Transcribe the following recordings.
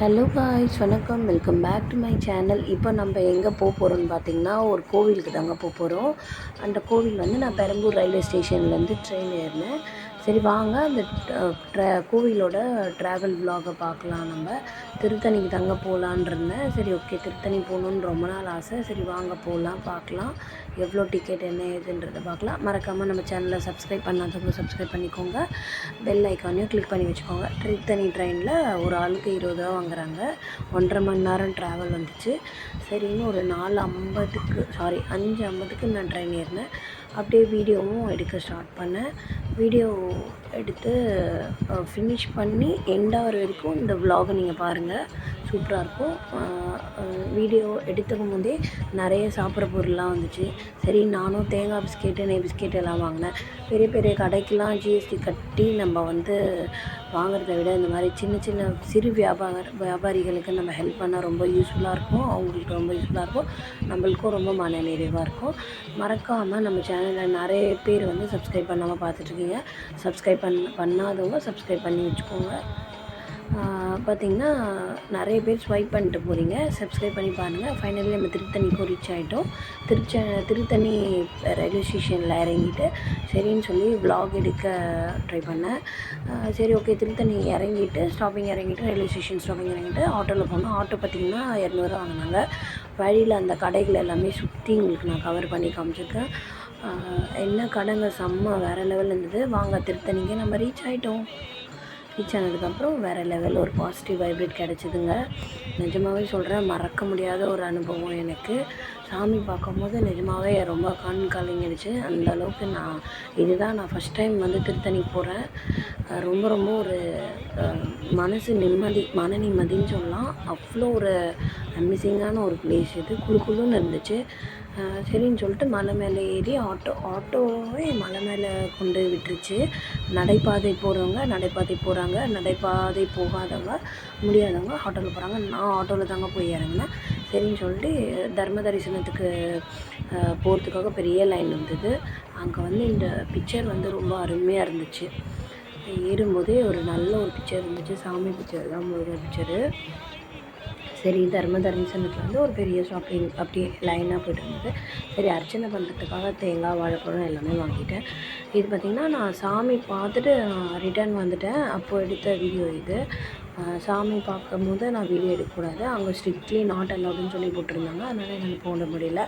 Hello guys வணக்கம். Welcome back to my channel இப்போ நம்ம எங்கே போக போகிறோம்னு பார்த்தீங்கன்னா ஒரு கோவிலுக்கு தாங்க போக போகிறோம் அந்த கோவில் வந்து நான் பெரம்பூர் ரயில்வே ஸ்டேஷன்லேருந்து ட்ரெயின் ஏறினேன். சரி வாங்க. அந்த ட்ரா கோவிலோட ட்ராவல் விலாகை பார்க்கலாம் நம்ம. திருத்தணிக்கு தாங்க போகலான் இருந்தேன். சரி ஓகே திருத்தணி போகணுன்னு ரொம்ப நாள் ஆசை. சரி வாங்க போகலாம் பார்க்கலாம் எவ்வளோ டிக்கெட் என்ன ஏதுன்றதை பார்க்கலாம் மறக்காமல் நம்ம சேனலை சப்ஸ்கிரைப் பண்ணாதவங்க சப்ஸ்கிரைப் பண்ணிக்கோங்க. பெல் ஐக்கானையும் கிளிக் பண்ணி வச்சுக்கோங்க. திருத்தணி ட்ரெயினில் ஒரு ஆளுக்கு இருபது ரூபா வாங்குறாங்க. ஒன்றரை மணி நேரம் ட்ராவல் வந்துச்சு. சரின்னு ஒரு நாலு ஐம்பதுக்கு சாரி அஞ்சு ஐம்பதுக்கு நான் ட்ரெயின் ஏறினேன். அப்படியே வீடியோவும் எடுக்க ஸ்டார்ட் பண்ணேன். வீடியோ எடுத்து ஃபினிஷ் பண்ணி எண்டாகிற வரைக்கும் இந்த விலாகை நீங்கள் பாருங்கள் சூப்பராக இருக்கும் வீடியோ எடுத்துக்கும் போதே நிறைய சாப்பிட்ற பொருள்லாம் வந்துச்சு. சரி நானும் தேங்காய் பிஸ்கெட்டு நெய் பிஸ்கெட் எல்லாம் வாங்கினேன். பெரிய பெரிய கடைக்கெலாம் ஜிஎஸ்டி கட்டி நம்ம வந்து வாங்குறத விட இந்த மாதிரி சின்ன சின்ன சிறு வியாபார வியாபாரிகளுக்கு நம்ம ஹெல்ப் பண்ணால் ரொம்ப யூஸ்ஃபுல்லாக இருக்கும் அவங்களுக்கு ரொம்ப யூஸ்ஃபுல்லாக இருக்கும் நம்மளுக்கும் ரொம்ப மன நிறைவாக இருக்கும் மறக்காமல் நம்ம சேனலில் நிறைய பேர் வந்து சப்ஸ்கிரைப் பண்ணாமல் பார்த்துட்ருக்கீங்க. சப்ஸ்கிரைப் பண்ண பண்ணாதவங்க சப்ஸ்கிரைப் பண்ணி வச்சுக்கோங்க. பார்த்திங்கன்னா நிறைய பேர் ஸ்வைப் பண்ணிட்டு போகிறீங்க சப்ஸ்கிரைப் பண்ணி பாருங்கள் ஃபைனலி நம்ம திருத்தணிக்கும் ரீச் ஆகிட்டோம் திருச்ச திருத்தணி ரயில்வே ஸ்டேஷனில் இறங்கிட்டு சரின்னு சொல்லி விலாக் எடுக்க ட்ரை பண்ணேன். சரி ஓகே திருத்தணி இறங்கிட்டு ஸ்டாப்பிங் இறங்கிட்டு ரயில்வே ஸ்டேஷன் ஸ்டாப்பிங் இறங்கிட்டு ஆட்டோவில் போனோம். ஆட்டோ பார்த்திங்கன்னா இரநூறுவா வாங்கினாங்க. வழியில் அந்த கடைகள் எல்லாமே சுற்றி உங்களுக்கு நான் கவர் பண்ணி காமிச்சிருக்கேன். என்ன கடைங்க செம்ம வேறு லெவலில் இருந்தது. வாங்க திருத்தணிக்கு நம்ம ரீச் ஆகிட்டோம் ரீச் ஆனதுக்கப்புறம் வேறு லெவல் ஒரு பாசிட்டிவ் வைப்ரேட் கிடச்சிதுங்க. நிஜமாகவே சொல்கிறேன் மறக்க முடியாத ஒரு அனுபவம் எனக்கு. சாமி பார்க்கும்போது நிஜமாகவே ரொம்ப கண் கலங்கிடுச்சு. அந்த அளவுக்கு நான் இதுதான் நான் ஃபஸ்ட் டைம் வந்து திருத்தணி போகிறேன் ரொம்ப ரொம்ப ஒரு மனசு நிம்மதி மன நிம்மதின்னு சொல்லலாம். அவ்வளோ ஒரு அமிசிங்கான ஒரு பிளேஸ் இது. குழு குளுன்னு இருந்துச்சு. சரின்னு சொல்லிட்டு மலை மேலே ஏறி ஆட்டோ ஆட்டோவே மலை மேலே கொண்டு விட்டுருச்சு. நடைபாதை போகிறவங்க நடைபாதை போகிறாங்க நடைபாதை போகாதவங்க முடியாதவங்க ஆட்டோவில் போகிறாங்க நான் ஆட்டோவில் தாங்க போய் இறங்கினேன். சரின்னு சொல்லிட்டு தர்ம தரிசனத்துக்கு போகிறதுக்காக பெரிய லைன் இருந்தது அங்கே வந்து இந்த பிக்சர் வந்து ரொம்ப அருமையாக இருந்துச்சு. ஏறும்போதே ஒரு நல்ல ஒரு பிக்சர் இருந்துச்சு. சாமி பிக்சர் தான் முருகன் பிக்சரு சரி தர்ம தரிசனத்தில் வந்து ஒரு பெரிய ஷாப்பிங் அப்படி லைனாக போயிட்டு இருந்தது. சரி அர்ச்சனை பண்ணுறதுக்காக தேங்காய் வாழைப்பழம் எல்லாமே வாங்கிட்டேன். இது பார்த்திங்கன்னா நான் சாமி பார்த்துட்டு ரிட்டர்ன் வந்துட்டேன். அப்போது எடுத்த வீடியோ இது. சாமி பார்க்கும்போது நான் வீடியோ எடுக்கக்கூடாது. அங்கே ஸ்ட்ரிக்ட்லி நாட் அலவுடுன்னு சொல்லி போட்டிருந்தாங்க. அதனால் எனக்கு போட முடியல.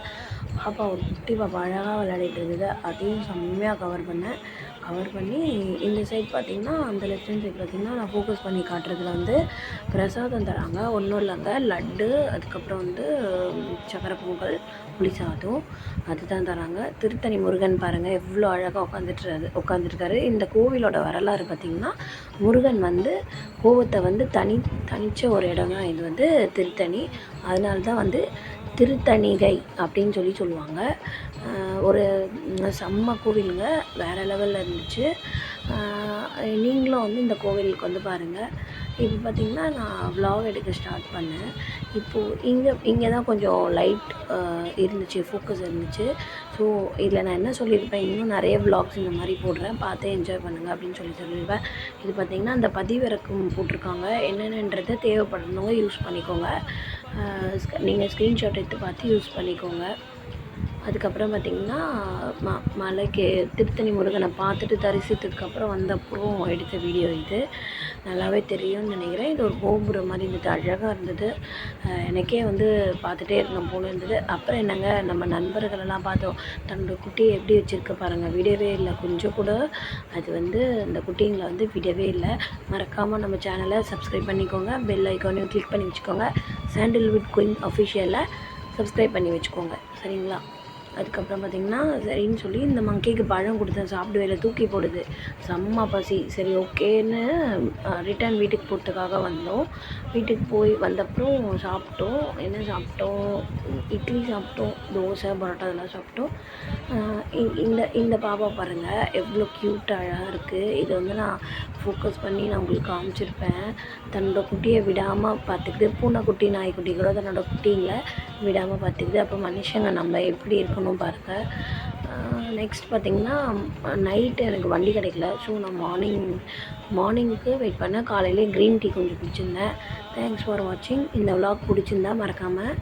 பாப்பா ஒரு குட்டி பாப்பா அழகாக விளையாடிட்டு இருந்தது. அதையும் செம்மையாக கவர் பண்ணேன். கவர் பண்ணி இந்த சைட் பார்த்திங்கன்னா அந்த லெஃப்ட் ஹேண்ட் சைட் பார்த்திங்கன்னா நான் ஃபோக்கஸ் பண்ணி காட்டுறதுல வந்து பிரசாதம் தராங்க. ஒன்றும் இல்லைங்க லட்டு அதுக்கப்புறம் வந்து உம், சக்கரை பொங்கல் புளி சாதம் அதுதான் தராங்க. திருத்தணி முருகன் பாருங்கள் எவ்வளோ அழகாக உட்காந்துட்டு உட்காந்துருக்காரு இந்த கோவிலோட வரலாறு பார்த்திங்கன்னா முருகன் வந்து கோவத்தை வந்து தனி தனித்த ஒரு இடம் தான் இது வந்து திருத்தணி. அதனால தான் வந்து திருத்தணிகை அப்படின்னு சொல்லி சொல்லுவாங்க. ஒரு செம்ம கோவிலுங்க. வேறு லெவலில் இருந்துச்சு. நீங்களும் வந்து இந்த கோவிலுக்கு வந்து பாருங்கள் இப்போ பார்த்திங்கன்னா நான் வ்ளாக் எடுக்க ஸ்டார்ட் பண்ணேன். இப்போது இங்கே இங்கே தான் கொஞ்சம் லைட் இருந்துச்சு ஃபோக்கஸ் இருந்துச்சு. ஸோ இதில் நான் என்ன சொல்லியிருப்பேன்? இன்னும் நிறைய வ்ளாக்ஸ் இந்த மாதிரி போடுறேன். பார்த்து என்ஜாய் பண்ணுங்கள் அப்படின்னு சொல்லி சொல்லியிருப்பேன். இது பார்த்திங்கன்னா அந்த பதிவிறக்கம் போட்டிருக்காங்க. என்னென்னன்றதை தேவைப்படுறவங்க யூஸ் பண்ணிக்கோங்க. நீங்கள் ஸ்க்ரீன்ஷாட் எடுத்து பார்த்து யூஸ் பண்ணிக்கோங்க. அதுக்கப்புறம் பார்த்திங்கன்னா ம மலைக்கு திருத்தணி முருகனை பார்த்துட்டு தரிசித்ததுக்கப்புறம் வந்தப்போ எடுத்த வீடியோ இது. நல்லாவே தெரியும்னு நினைக்கிறேன். இது ஒரு கோபுரம் மாதிரி இருந்தது அழகாக இருந்தது. எனக்கே வந்து பார்த்துட்டே இருந்தோம் போல இருந்தது. அப்புறம் என்னங்க நம்ம நண்பர்களெல்லாம் பார்த்தோம். தன்னோட குட்டியை எப்படி வச்சுருக்க பாருங்கள் விடவே இல்லை. கொஞ்சம் கூட அது வந்து அந்த குட்டிங்களை வந்து விடவே இல்லை. மறக்காமல் நம்ம சேனலை சப்ஸ்கிரைப் பண்ணிக்கோங்க. பெல் ஐக்கானையும் கிளிக் பண்ணி வச்சுக்கோங்க. சாண்டில்வுட் குயின் அஃபிஷியலை சப்ஸ்கிரைப் பண்ணி வச்சுக்கோங்க. சரிங்களா? அதுக்கப்புறம் பார்த்திங்கன்னா சரின்னு சொல்லி இந்த மங்கைக்கு பழம் கொடுத்தேன். சாப்பிடவே தூக்கி போடுது. செம்ம பசி. சரி ஓகேன்னு ரிட்டர்ன் வீட்டுக்கு போகிறதுக்காக வந்தோம். வீட்டுக்கு போய் வந்தப்புறம் சாப்பிட்டோம். என்ன சாப்பிட்டோம்? இட்லி சாப்பிட்டோம். தோசை பரோட்டா இதெல்லாம் சாப்பிட்டோம். இ- இந்த இந்த பாப்பா பாருங்கள் எவ்வளோ க்யூட் அழகாக இருக்குது இதை வந்து நான் ஃபோக்கஸ் பண்ணி நான் உங்களுக்கு காமிச்சிருப்பேன். தன்னோட குட்டியை விடாமல் பார்த்துக்கிட்டு பூனைக்குட்டி நாய்க்குட்டி கூட தன்னோட குட்டிங்களை விடாமல் பார்த்துக்குது. அப்போ மனுஷங்க நம்ம எப்படி இருக்கணும் பாருங்கள் நெக்ஸ்ட் பார்த்திங்கன்னா நைட்டு எனக்கு வண்டி கிடைக்கல. ஸோ நான் மார்னிங் மார்னிங்க்கு வெயிட் பண்ணேன். காலையிலே க்ரீன் டீ கொஞ்சம் குடிச்சிருந்தேன். தேங்க்ஸ் ஃபார் வாட்சிங் இந்த விலாக் பிடிச்சிருந்தா மறக்காமல்